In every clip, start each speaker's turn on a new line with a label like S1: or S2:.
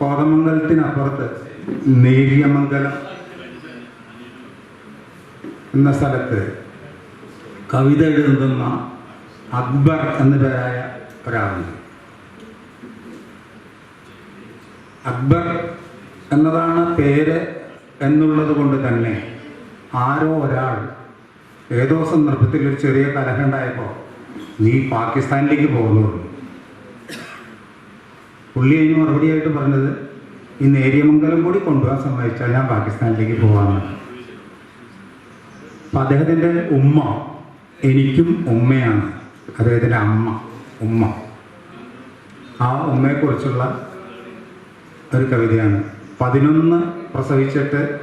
S1: കോതമംഗലത്തിനപ്പുറത്ത് നേര്യമംഗലം എന്ന സ്ഥലത്ത് കവിത എഴുതുന്ന അക്ബർ എന്ന പേരായ ഒരാളുണ്ട്. അക്ബർ എന്നതാണ് പേര് എന്നുള്ളത് കൊണ്ട് തന്നെ ആരോ ഒരാൾ ഏതോ സന്ദർഭത്തിൽ ഒരു ചെറിയ കലഹം ഉണ്ടായപ്പോൾ നീ പാകിസ്ഥാനിലേക്ക് പോകുന്നു. പുള്ളി അതിന് മറുപടിയായിട്ട് പറഞ്ഞത് ഈ നേര്യമംഗലം കൂടി കൊണ്ടുപോകാൻ സമ്മതിച്ചാൽ ഞാൻ പാകിസ്ഥാനിലേക്ക് പോകാമെന്ന് അപ്പം അദ്ദേഹത്തിന്റെ ഉമ്മ എനിക്കും ഉമ്മയാണ്. അദ്ദേഹത്തിന്റെ അമ്മ ഉമ്മ. ആ ഉമ്മയെക്കുറിച്ചുള്ള ഒരു കവിതയാണ്. പതിനൊന്ന് പ്രസവിച്ചിട്ട്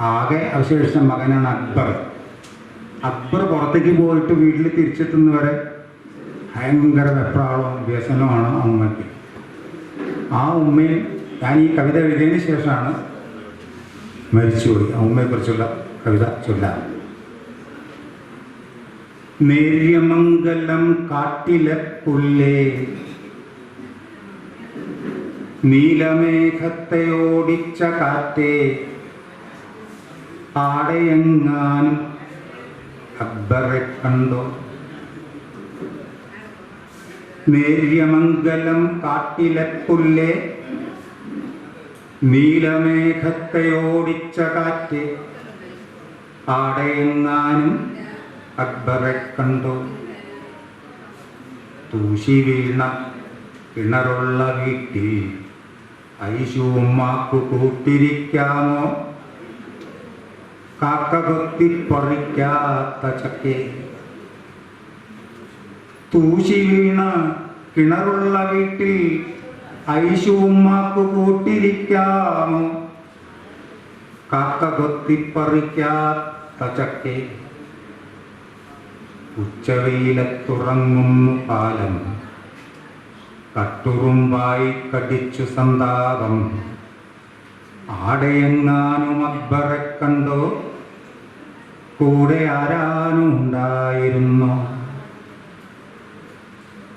S1: ആകെ അവശേഷിച്ച മകനാണ് അക്ബർ. അക്ബർ പുറത്തേക്ക് പോയിട്ട് വീട്ടിൽ തിരിച്ചെത്തുന്നവരെ ഭയങ്കര വെപ്രാളവും വ്യസനമാണ് ആ ഉമ്മയ്ക്ക്. ആ ഉമ്മയും ഞാൻ ഈ കവിത എഴുതിയതിന് ശേഷമാണ് മരിച്ചുപോയി. ആ ഉമ്മയെക്കുറിച്ചുള്ള കവിത ചൊല്ലാം. നേര്യമംഗലം കാട്ടിലെ പുല്ലേ നീലമേഘത്തെ ഓടിച്ച കാറ്റേ? ആടെയെങ്ങാനും അക്ബറെ കണ്ടോ? നേര്യമംഗലം കാട്ടിലെ നീലമേഘത്തയോടിച്ച കാറ്റ് ആടെയെങ്ങാനും അക്ബറെ കണ്ടു. തൂശി വീണ കിണറുള്ള വീട്ടിൽ ഐശുമാക്കു കൂട്ടിരിക്കാമോ? കാക്ക കൊത്തിപ്പറിക്കാത്ത ചക്കേ. തൂശി വീണ കിണറുള്ള വീട്ടിൽ ഐശുമാക്കു കൂട്ടിരിക്കാമോ കാക്ക കൊത്തിപ്പറിക്കാത്ത ചക്കെ ഉച്ചവെയിലത്തുറങ്ങുന്നു പാലം. കട്ടുറുമ്പായി കടിച്ചു സന്താപം. ആടെയെങ്ങാനും അക്ബറെ കണ്ടോ? കൂടെ ആരാനും ഉണ്ടായിരുന്നു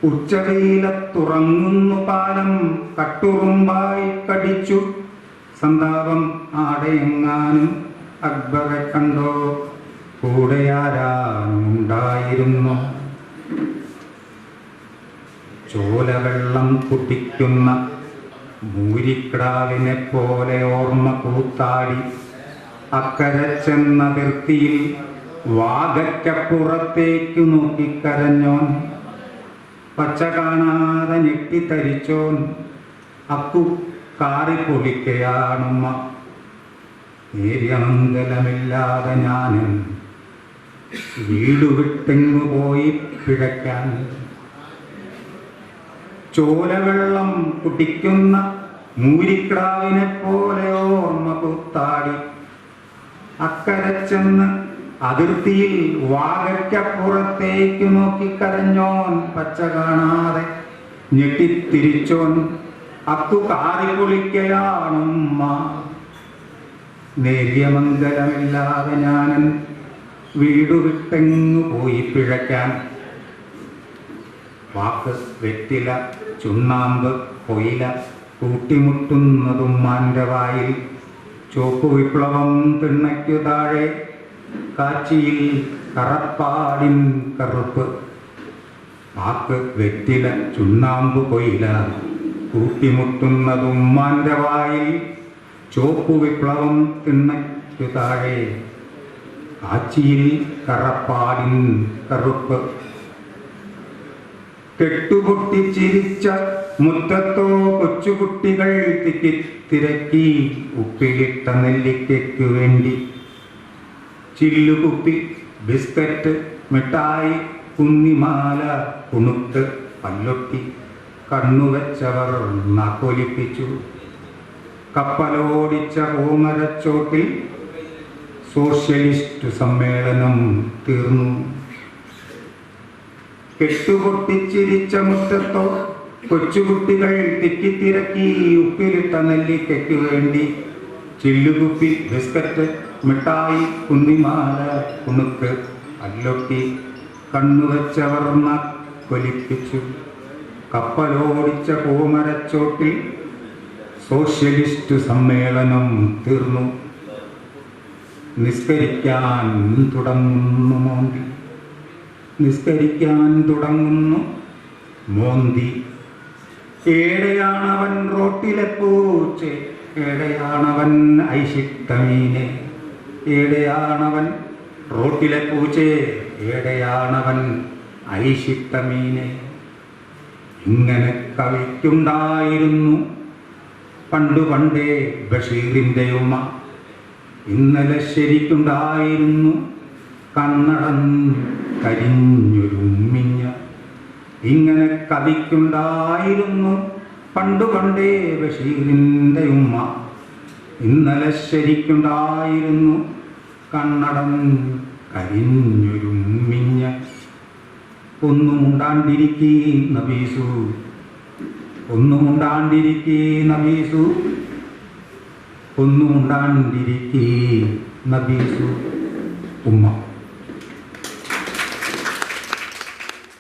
S1: ഉച്ചവെയിലത്തുറങ്ങുന്നു പാലം കട്ടുറുമ്പായി കടിച്ചു. സന്താപം ആടെയെങ്ങാനും അക്ബറെ കണ്ടോ? കൂടെ ആരാനും ഉണ്ടായിരുന്നു ചോലവെള്ളം കുടിക്കുന്ന മൂരിക്കടാവിനെ പോലെ ഓർമ്മ കൂത്താടി. അക്കരെ ചെന്ന വൃത്തിയിൽ വാഗയ്ക്കപ്പുറത്തേക്കു നോക്കിക്കരഞ്ഞോൻ. പച്ച കാണാതെ ഞെട്ടിത്തരിച്ചോൻ അക്കു കാറി പൊളിക്കയാണുമ്മ നേര്യമംഗലമില്ലാതെ ഞാനും വീട് വിട്ടെങ്ങു പോയി പിഴയ്ക്കാൻ. ചോലവെള്ളം കുടിക്കുന്ന മൂരിക്കാവിനെ പോലെ ഓർമ്മ കുത്താടി അക്കരെ ചെന്ന് അതിർത്തിയിൽ വാകയ്ക്കപ്പുറത്തേക്ക് നോക്കിക്കരഞ്ഞോൻ പച്ച കാണാതെ ഞെട്ടിത്തിരിച്ചോൻ അക്കു കാറി കുളിക്കയാണുമ്മ നേര്യമംഗലമില്ലാതെ ഞാനൻ വീടു വിട്ടെങ്ങു പോയി പിഴയ്ക്കാൻ. വാക്ക് വെറ്റില ചുണ്ണാമ്പ് കൊയില കൂട്ടിമുട്ടുന്നതും മാന്റെ വായിൽ. ചോപ്പ് വിപ്ലവം തിണ്ണയ്ക്കു താഴെ കാച്ചിയിൽ കറപ്പാടിൻ കറുപ്പ്. വാക്ക് വെറ്റില ചുണ്ണാമ്പ് കൊയില. കൂട്ടിമുട്ടുന്നതും മാന്റെ വായിൽ. ചോപ്പ് വിപ്ലവം തിണ്ണയ്ക്കു താഴെ. കാച്ചിയിൽ കറപ്പാടിൻ കറുപ്പ്. കെട്ടുപൊട്ടി ചിരിച്ച മുറ്റത്തോ കൊച്ചുകുട്ടികൾ തിരക്കി. ഉപ്പിലിട്ട നെല്ലിക്കയ്ക്കു വേണ്ടി ചില്ലുകുപ്പി ബിസ്ക്കറ്റ് മിഠായി കുന്നിമാല കുണുക്ക് പല്ലൊട്ടി കണ്ണുവെച്ചവർ നക്കൊലിപ്പിച്ചു. കപ്പലോടിച്ച ഓമരച്ചോട്ടിൽ സോഷ്യലിസ്റ്റ് സമ്മേളനം തീർന്നു. കെട്ടുപൊട്ടിച്ചിരിച്ച മുറ്റത്തോ കൊച്ചുകുട്ടികൾ തെറ്റിത്തിരക്കി ഉപ്പിലിട്ട നെല്ലിക്കയ്ക്ക് വേണ്ടി ചില്ലുകുപ്പി ബിസ്ക്കറ്റ് മിഠായി കുന്നിമാല കുണുക്ക് അല്ലൊട്ടി കണ്ണുവച്ചവർന്ന കൊലിപ്പിച്ചു കപ്പലോടിച്ച കോമരച്ചോട്ടിൽ സോഷ്യലിസ്റ്റ് സമ്മേളനം തീർന്നു. നിസ്കരിക്കാൻ തുടങ്ങുന്നു മോന്തി. നിസ്കരിക്കാൻ തുടങ്ങുന്നു മോന്തി. ഏടെയാണവൻ റോട്ടിലെ പൂച്ച ഏടെയാണവൻ ഐഷിത്തമീനെ ഏടെയാണവൻ റോട്ടിലെ പൂച്ചേ ഏടെയാണവൻ ഐഷിത്തമീനെ ഇങ്ങനെ കവിക്കുണ്ടായിരുന്നു പണ്ടു പണ്ടേ ബഷീറിന്റെ ഉമ്മ. ഇന്നലെ ശരിക്കുണ്ടായിരുന്നു കണ്ണടൻ കരിഞ്ഞൊരുമ്മിഞ്ഞ ഇങ്ങനെ കവിക്കുണ്ടായിരുന്നു പണ്ടു പണ്ടേ ബഷീറിന്റെ ഉമ്മ. ഇന്നലെ ശരിക്കുണ്ടായിരുന്നു. കണ്ണടം കരിഞ്ഞൊരു മിഞ്ഞ. ഒന്നുമുണ്ടാണ്ടിരിക്കേ നബീസു. ഒന്നുമുണ്ടാണ്ടിരിക്കേ നബീസു. ഒന്നുമുണ്ടാണ്ടിരിക്കേ നബീസു. ഉമ്മ.